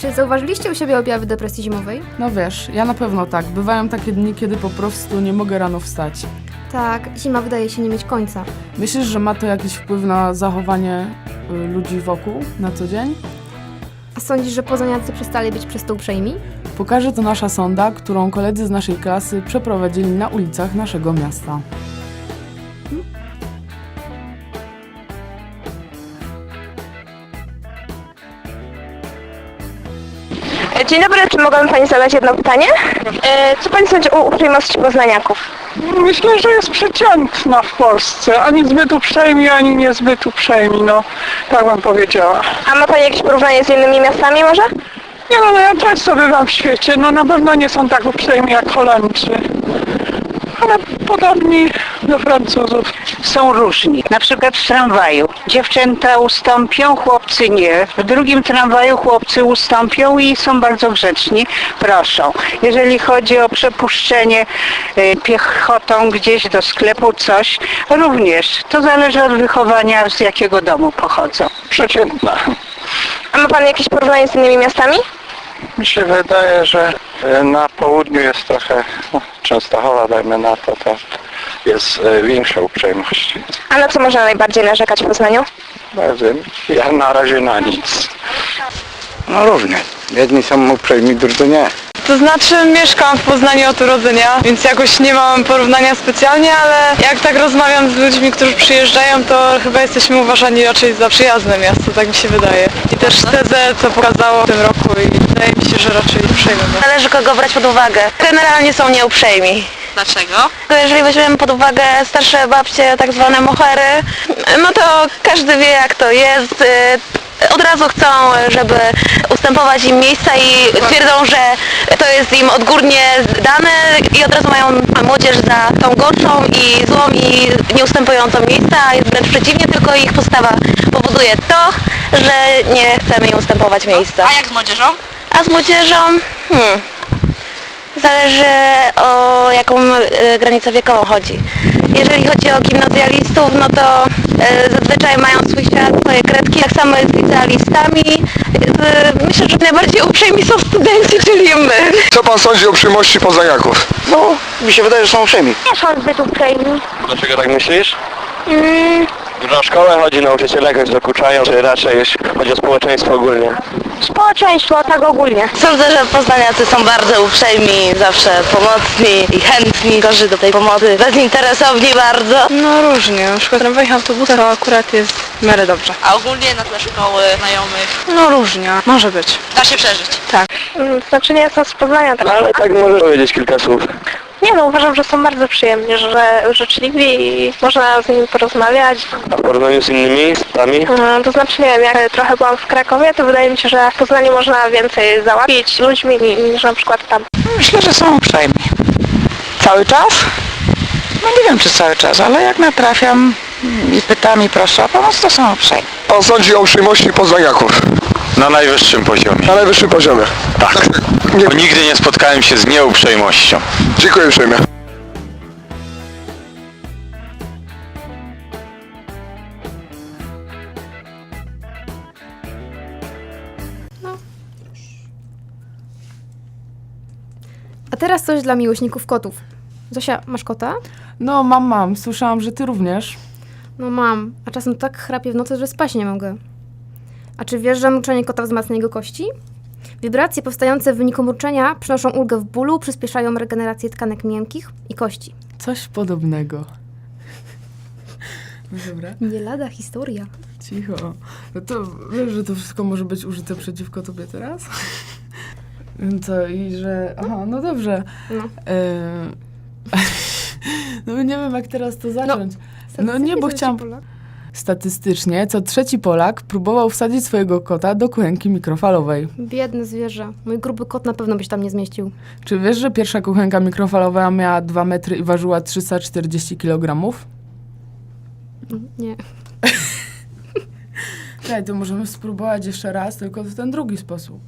Czy zauważyliście u siebie objawy depresji zimowej? No wiesz, ja na pewno tak. Bywają takie dni, kiedy po prostu nie mogę rano wstać. Tak, zima wydaje się nie mieć końca. Myślisz, że ma to jakiś wpływ na zachowanie y, ludzi wokół na co dzień? A sądzisz, że poznaniacy przestali być przez to uprzejmi? Pokaże to nasza sonda, którą koledzy z naszej klasy przeprowadzili na ulicach naszego miasta. Dzień dobry, czy mogłabym Pani zadać jedno pytanie? E, Co Pani sądzi o uprzejmości poznaniaków? Myślę, że jest przeciętna w Polsce. Ani zbyt uprzejmi, ani niezbyt uprzejmi, no tak bym powiedziała. A ma Pani jakieś porównanie z innymi miastami może? Nie no, no ja często bywam w świecie, no na pewno nie są tak uprzejmi jak Holandrzy. Podobni do Francuzów. są różni. Na przykład w tramwaju. Dziewczęta ustąpią, chłopcy nie. W drugim tramwaju chłopcy ustąpią i są bardzo grzeczni, proszą. Jeżeli chodzi o przepuszczenie e, piechotą gdzieś do sklepu, coś, również. To zależy od wychowania, z jakiego domu pochodzą. Przeciętna. A ma Pan jakieś porównanie z innymi miastami? Mi się wydaje, że na południu jest trochę, no, Częstochowa dajmy na to, to jest e, większa uprzejmość. A na co można najbardziej narzekać w Poznaniu? Nie wiem, ja na razie na nic. No różnie. Jedni są uprzejmi, drudzy nie. To znaczy mieszkam w Poznaniu od urodzenia, więc jakoś nie mam porównania specjalnie, ale jak tak rozmawiam z ludźmi, którzy przyjeżdżają, to chyba jesteśmy uważani raczej za przyjazne miasto, tak mi się wydaje. I też tezę, co pokazało w tym roku i wydaje mi się, że raczej uprzejme miasto. Należy kogo brać pod uwagę. Generalnie są nieuprzejmi. Dlaczego? Jeżeli weźmiemy pod uwagę starsze babcie, tak zwane mohery, no to każdy wie jak to jest. Y, Od razu chcą, żeby ustępować im miejsca i twierdzą, że to jest im odgórnie dane i od razu mają młodzież za tą gorszą i złą i nieustępującą miejsca, a jest wręcz przeciwnie, tylko ich postawa powoduje to, że nie chcemy im ustępować miejsca. A jak z młodzieżą? A z młodzieżą? Hmm. Zależy o jaką e, granicę wiekową chodzi. Jeżeli chodzi o gimnazjalistów, no to e, zazwyczaj mają swój świat, swoje kredki, tak samo jest z licealistami. E, myślę, że najbardziej uprzejmi są studenci, czyli my. Co pan sądzi o uprzejmości poznaniaków? No, mi się wydaje, że są uprzejmi. Nie są zbyt uprzejmi. Dlaczego tak myślisz? Na szkołę chodzi, nauczyciele jakoś dokuczają, czy raczej chodzi o społeczeństwo ogólnie? Społeczeństwo, tak ogólnie. Sądzę, że poznaniacy są bardzo uprzejmi, zawsze pomocni i chętni, gorzy do tej pomocy, bezinteresowni bardzo. No różnie, na przykład tramwaj autobusach to akurat jest w miarę dobrze. A ogólnie na tle szkoły, znajomych, No różnie, może być. da się przeżyć. Znaczy nie jestem z Poznania, tak? Ale tak możesz powiedzieć kilka słów. Nie no, uważam, że są bardzo przyjemni, że życzliwi i można z nimi porozmawiać. A w porównaniu z innymi miastami? Mm, To znaczy, nie wiem, jak trochę byłam w Krakowie, to wydaje mi się, że w Poznaniu można więcej załatwić ludźmi ni- niż na przykład tam. Myślę, że są uprzejmi. Cały czas? No nie wiem, czy cały czas, ale jak natrafiam i pytam i proszę o pomoc, to są uprzejmi. Pan sądzi o uprzejmości poznaniaków Na najwyższym poziomie. na najwyższym poziomie. Tak. Nie, Bo nigdy nie spotkałem się z nieuprzejmością. dziękuję uprzejmie. A teraz coś dla miłośników kotów. Zosia, masz kota? No, mam, mam. Słyszałam, że ty również. No mam, a czasem tak chrapię w nocy, że spać nie mogę. A czy wiesz, że mruczenie kota wzmacnia jego kości? Wibracje powstające w wyniku mruczenia przynoszą ulgę w bólu, przyspieszają regenerację tkanek miękkich i kości. Coś podobnego. No dobra, Nie lada historia. cicho. No to wiesz, że to wszystko może być użyte przeciwko tobie teraz? Co, i że... Aha, no dobrze. No. Em, no nie wiem, jak teraz to zacząć. No nie, bo chciałam... Statystycznie co trzeci Polak próbował wsadzić swojego kota do kuchenki mikrofalowej. Biedne zwierzę. Mój gruby kot na pewno by się tam nie zmieścił. Czy wiesz, że pierwsza kuchenka mikrofalowa miała 2 metry i ważyła 340 kg? Nie. Czekaj, to możemy spróbować jeszcze raz, tylko w ten drugi sposób.